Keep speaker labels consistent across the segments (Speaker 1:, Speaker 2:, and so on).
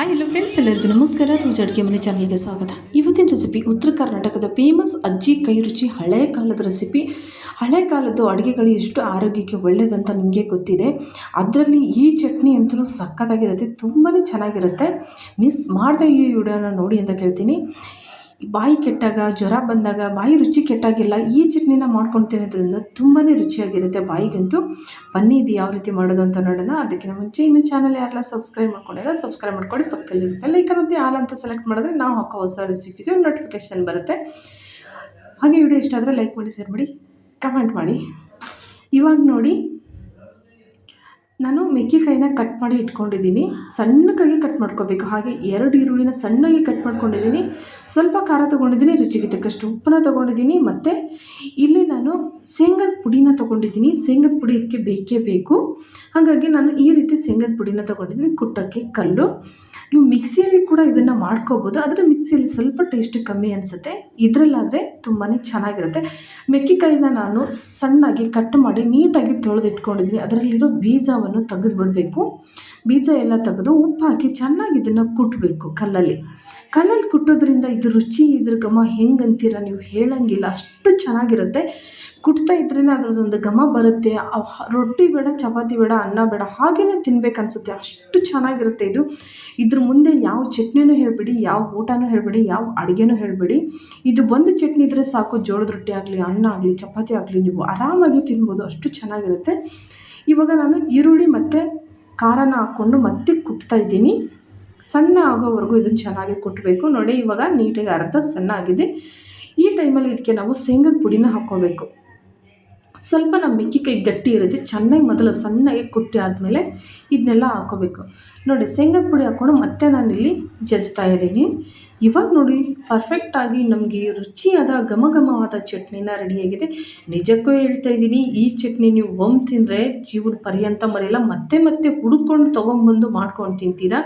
Speaker 1: Hi hello friends ಎಲ್ಲರಿಗೂ ನಮಸ್ಕಾರ. ತುಳಜಿ ಅಡುಗೆ ಮನೆ ಚಾನಲ್ಗೆ ಸ್ವಾಗತ. ಇವತ್ತಿನ ರೆಸಿಪಿ ಉತ್ತರ ಕರ್ನಾಟಕದ ಫೇಮಸ್ ಅಜ್ಜಿ ಕೈ ರುಚಿ ಹಳೆ ಕಾಲದ ರೆಸಿಪಿ ಹಳೆ ಕಾಲದ್ದು ಅಡುಗೆಗಳು ಎಷ್ಟು ಆರೋಗ್ಯಕ್ಕೆ ಒಳ್ಳೆಯದಂತ ನಿಮಗೆ ಗೊತ್ತಿದೆ. ಅದರಲ್ಲಿ ಈ ಚಟ್ನಿ ಅಂತೂ ಸಖತ್ತಾಗಿರುತ್ತೆ. ತುಂಬಾ ಚೆನ್ನಾಗಿರುತ್ತೆ. ಮಿಸ್ ಮಾಡಿದೆ ಈ ವಿಡಿಯೋನ ನೋಡಿ ಅಂತ ಕೇಳ್ತೀನಿ. ಬಾಯಿ ಕೆಟ್ಟಾಗ, ಜ್ವರ ಬಂದಾಗ, ಬಾಯಿ ರುಚಿ ಕೆಟ್ಟಾಗಿಲ್ಲ, ಈ ಚಟ್ನಿನ ಮಾಡ್ಕೊಂಡು ತಿನ್ನೋದ್ರಿಂದ ತುಂಬಾ ರುಚಿಯಾಗಿರುತ್ತೆ ಬಾಯಿಗಂತೂ. ಬನ್ನಿ, ಇದು ಯಾವ ರೀತಿ ಮಾಡೋದು ಅಂತ ನೋಡೋಣ. ಅದಕ್ಕಿಂತ ಮುಂಚೆ ಇನ್ನು ಚಾನಲ್ ಯಾರೆಲ್ಲ ಸಬ್ಸ್ಕ್ರೈಬ್ ಮಾಡ್ಕೊಂಡಿಲ್ಲ ಸಬ್ಸ್ಕ್ರೈಬ್ ಮಾಡ್ಕೊಂಡು ಪಕ್ಕದಲ್ಲಿ ಬೆಲ್ಲೈಕನ್ ಮತ್ತೆ ಆಲ್ ಅಂತ ಸೆಲೆಕ್ಟ್ ಮಾಡಿದ್ರೆ ನಾವು ಹಾಕೋ ಹೊಸ ರೆಸಿಪಿದು ನೋಟಿಫಿಕೇಶನ್ ಬರುತ್ತೆ. ಹಾಗೆ ವಿಡಿಯೋ ಇಷ್ಟ ಆದರೆ ಲೈಕ್ ಮಾಡಿ ಶೇರ್ ಮಾಡಿ ಕಮೆಂಟ್ ಮಾಡಿ. ಇವಾಗ ನೋಡಿ ನಾನು ಮೆಕ್ಕೆಕಾಯಿನ ಕಟ್ ಮಾಡಿ ಇಟ್ಕೊಂಡಿದ್ದೀನಿ. ಸಣ್ಣಕ್ಕಾಗಿ ಕಟ್ ಮಾಡ್ಕೋಬೇಕು. ಹಾಗೆ ಎರಡು ಈರುಳ್ಳಿನ ಸಣ್ಣಗೆ ಕಟ್ ಮಾಡ್ಕೊಂಡಿದ್ದೀನಿ. ಸ್ವಲ್ಪ ಖಾರ ತೊಗೊಂಡಿದ್ದೀನಿ, ರುಚಿಗೆ ತಕ್ಕಷ್ಟು ಉಪ್ಪನ್ನ ತೊಗೊಂಡಿದ್ದೀನಿ. ಮತ್ತು ಇಲ್ಲಿ ನಾನು ಶೇಂಗದ ಪುಡಿನ ತೊಗೊಂಡಿದ್ದೀನಿ. ಶೇಂಗದ ಪುಡಿ ಇದಕ್ಕೆ ಬೇಕೇ ಬೇಕು. ಹಾಗಾಗಿ ನಾನು ಈ ರೀತಿ ಶೇಂಗದ ಪುಡಿನ ತೊಗೊಂಡಿದ್ದೀನಿ. ಕುಟ್ಟಕ್ಕೆ ಕಲ್ಲು. ನೀವು ಮಿಕ್ಸಿಯಲ್ಲಿ ಕೂಡ ಇದನ್ನು ಮಾಡ್ಕೋಬೋದು. ಆದರೆ ಮಿಕ್ಸಿಯಲ್ಲಿ ಸ್ವಲ್ಪ ಟೇಸ್ಟ್ ಕಮ್ಮಿ ಅನಿಸುತ್ತೆ. ಇದರಲ್ಲಾದರೆ ತುಂಬಾ ಚೆನ್ನಾಗಿರುತ್ತೆ. ಮೆಕ್ಕೆಕಾಯಿನ ನಾನು ಸಣ್ಣಾಗಿ ಕಟ್ ಮಾಡಿ ನೀಟಾಗಿ ತೊಳೆದಿಟ್ಕೊಂಡಿದ್ದೀನಿ. ಅದರಲ್ಲಿರೋ ಬೀಜವನ್ನು ತೆಗೆದು ಬಿಡಬೇಕು ಬೀಜ ಎಲ್ಲ ತೆಗೆದು ಉಪ್ಪು ಹಾಕಿ ಚೆನ್ನಾಗಿ ಇದನ್ನು ಕುಟ್ಟಬೇಕು ಕಲ್ಲಲ್ಲಿ. ಕಲ್ಲಲ್ಲಿ ಕುಟ್ಟೋದ್ರಿಂದ ಇದು ರುಚಿ, ಇದ್ರ ಘಮ ಹೆಂಗೆ ಅಂತೀರ ನೀವು ಹೇಳೋಂಗಿಲ್ಲ. ಅಷ್ಟು ಚೆನ್ನಾಗಿರುತ್ತೆ. ಕುಟ್ತಾ ಇದ್ರೇ ಅದರದ್ದೊಂದು ಘಮ ಬರುತ್ತೆ. ರೊಟ್ಟಿ ಬೇಡ, ಚಪಾತಿ ಬೇಡ, ಅನ್ನ ಬೇಡ ಹಾಗೇ ತಿನ್ಬೇಕು ಅಷ್ಟು ಚೆನ್ನಾಗಿರುತ್ತೆ ಇದು. ಇದ್ರ ಮುಂದೆ ಯಾವ ಚಟ್ನಿನೂ ಹೇಳಬೇಡಿ, ಯಾವ ಊಟನೂ ಹೇಳಬೇಡಿ, ಯಾವ ಅಡುಗೆನೂ ಹೇಳಬೇಡಿ. ಇದು ಒಂದು ಚಟ್ನಿ ಇದ್ದರೆ ಸಾಕು. ಜೋಳದ ರೊಟ್ಟಿ ಆಗಲಿ, ಅನ್ನ ಆಗಲಿ, ಚಪಾತಿ ಆಗಲಿ, ನೀವು ಆರಾಮಾಗಿ ತಿನ್ಬೋದು. ಅಷ್ಟು ಚೆನ್ನಾಗಿರುತ್ತೆ. ಇವಾಗ ನಾನು ಈರುಳ್ಳಿ ಮತ್ತು ಖಾರನ ಹಾಕ್ಕೊಂಡು ಮತ್ತೆ ಕುಟ್ತಾ ಇದ್ದೀನಿ. ಸಣ್ಣ ಆಗೋವರೆಗೂ ಇದನ್ನು ಚೆನ್ನಾಗಿ ಕುಟ್ಟಬೇಕು ನೋಡಿ, ಇವಾಗ ನೀಟಾಗಿ ಅರ್ಧ ಸಣ್ಣ ಆಗಿದೆ ಈ ಟೈಮಲ್ಲಿ ಇದಕ್ಕೆ ನಾವು ಶೇಂಗದ ಪುಡಿನ ಹಾಕ್ಕೋಬೇಕು. ಸ್ವಲ್ಪ ನಮ್ಮ ಮೆಕ್ಕಿಕಾಯಿ ಗಟ್ಟಿ ಇರುತ್ತೆ. ಚೆನ್ನಾಗಿ ಮೊದಲು ಸಣ್ಣಗೆ ಕುಟ್ಟಿ ಆದಮೇಲೆ ಇದನ್ನೆಲ್ಲ ಹಾಕೋಬೇಕು ನೋಡಿ ಶೇಂಗದ ಪುಡಿ ಹಾಕ್ಕೊಂಡು ಮತ್ತೆ ನಾನಿಲ್ಲಿ ಜಜ್ತಾ ಇದ್ದೀನಿ. ಇವಾಗ ನೋಡಿ ಪರ್ಫೆಕ್ಟಾಗಿ ನಮಗೆ ರುಚಿಯಾದ ಘಮ ಘಮವಾದ ಚಟ್ನಿನ ರೆಡಿಯಾಗಿದೆ ನಿಜಕ್ಕೂ ಹೇಳ್ತಾ ಇದ್ದೀನಿ, ಈ ಚಟ್ನಿ ನೀವು ಒಮ್ಮೆ ತಿಂದರೆ ಜೀವನ ಪರ್ಯಂತ ಮರೆಯಲ್ಲ, ಮತ್ತೆ ಮತ್ತೆ ಹುಡುಕೊಂಡು ತೊಗೊಂಬಂದು ಮಾಡ್ಕೊಂಡು ತಿಂತೀರಾ?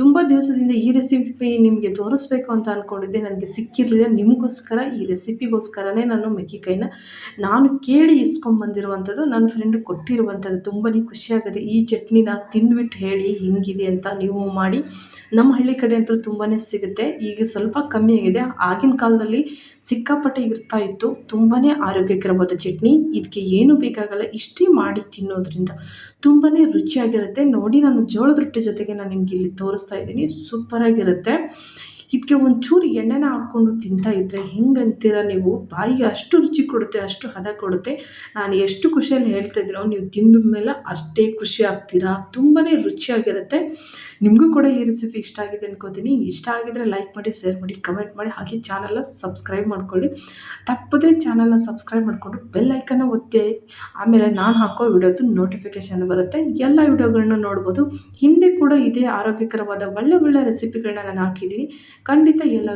Speaker 1: ತುಂಬ ದಿವಸದಿಂದ ಈ ರೆಸಿಪಿ ನಿಮಗೆ ತೋರಿಸ್ಬೇಕು ಅಂತ ಅಂದ್ಕೊಂಡಿದ್ದೆ ನನಗೆ ಸಿಕ್ಕಿರಲಿಲ್ಲ. ನಿಮಗೋಸ್ಕರ, ಈ ರೆಸಿಪಿಗೋಸ್ಕರನೇ ನಾನು ಮೆಕ್ಕಿಕಾಯಿನ ನಾನು ಕೇಳಿ ಇಸ್ಕೊಂಬಂದಿರುವಂಥದ್ದು ನನ್ನ ಫ್ರೆಂಡ್ ಕೊಟ್ಟಿರುವಂಥದ್ದು. ತುಂಬಾ ಖುಷಿಯಾಗುತ್ತೆ. ಈ ಚಟ್ನಿನ ತಿಂದ್ಬಿಟ್ಟು ಹೇಳಿ, ಹಿಂಗಿದೆ ಅಂತ ನೀವು ಮಾಡಿ, ನಮ್ಮ ಹಳ್ಳಿ ಕಡೆ ಅಂತೂ ತುಂಬಾ ಸಿಗುತ್ತೆ. ಈಗ ಸ್ವಲ್ಪ ಕಮ್ಮಿ ಆಗಿದೆ. ಆಗಿನ ಕಾಲದಲ್ಲಿ ಸಿಕ್ಕಾಪಟ್ಟೆ ಇರ್ತಾ ಇತ್ತು. ತುಂಬಾ ಆರೋಗ್ಯಕರವಾದ ಚಟ್ನಿ. ಇದಕ್ಕೆ ಏನು ಬೇಕಾಗಲ್ಲ, ಇಷ್ಟೇ ಮಾಡಿ ತಿನ್ನೋದ್ರಿಂದ ತುಂಬಾ ರುಚಿಯಾಗಿರುತ್ತೆ. ನೋಡಿ, ನಾನು ಜೋಳದ ರೊಟ್ಟಿ ಜೊತೆಗೆ ನಾನು ನಿಮಗೆ ಇಲ್ಲಿ ತೋರಿಸ್ತಾ ಇದ್ದೀನಿ. ಸೂಪರಾಗಿರುತ್ತೆ. ಇದಕ್ಕೆ ಒಂಚೂರು ಎಣ್ಣೆನ ಹಾಕ್ಕೊಂಡು ತಿಂತಾ ಇದ್ದರೆ ಹೆಂಗಂತೀರ ನೀವು? ಬಾಯಿಗೆ ಅಷ್ಟು ರುಚಿ ಕೊಡುತ್ತೆ, ಅಷ್ಟು ಹದ ಕೊಡುತ್ತೆ. ನಾನು ಎಷ್ಟು ಖುಷಿಯಲ್ಲಿ ಹೇಳ್ತಾ ಇದ್ದೀನೋ, ನೀವು ತಿಂದ ಮೇಲೆ ಅಷ್ಟೇ ಖುಷಿ ಆಗ್ತೀರಾ? ತುಂಬಾ ರುಚಿಯಾಗಿರುತ್ತೆ. ನಿಮಗೂ ಕೂಡ ಈ ರೆಸಿಪಿ ಇಷ್ಟ ಆಗಿದೆ ಅನ್ಕೋತೀನಿ. ಇಷ್ಟ ಆಗಿದ್ರೆ ಲೈಕ್ ಮಾಡಿ ಶೇರ್ ಮಾಡಿ ಕಮೆಂಟ್ ಮಾಡಿ, ಹಾಗೆ ಚಾನಲ್ನ ಸಬ್ಸ್ಕ್ರೈಬ್ ಮಾಡ್ಕೊಳ್ಳಿ. ತಪ್ಪದೇ ಚಾನಲ್ನ ಸಬ್ಸ್ಕ್ರೈಬ್ ಮಾಡಿಕೊಂಡು ಬೆಲ್ ಐಕನ್ನ ಒತ್ತಿ. ಆಮೇಲೆ ನಾನು ಹಾಕೋ ವಿಡಿಯೋದು ನೋಟಿಫಿಕೇಷನ್ ಬರುತ್ತೆ. ಎಲ್ಲ ವಿಡಿಯೋಗಳನ್ನ ನೋಡ್ಬೋದು. ಹಿಂದೆ ಕೂಡ ಇದೇ ಆರೋಗ್ಯಕರವಾದ ಒಳ್ಳೆ ಒಳ್ಳೆ ರೆಸಿಪಿಗಳನ್ನ ನಾನು ಹಾಕಿದ್ದೀನಿ. ಖಂಡಿತ ಎಲ್ಲ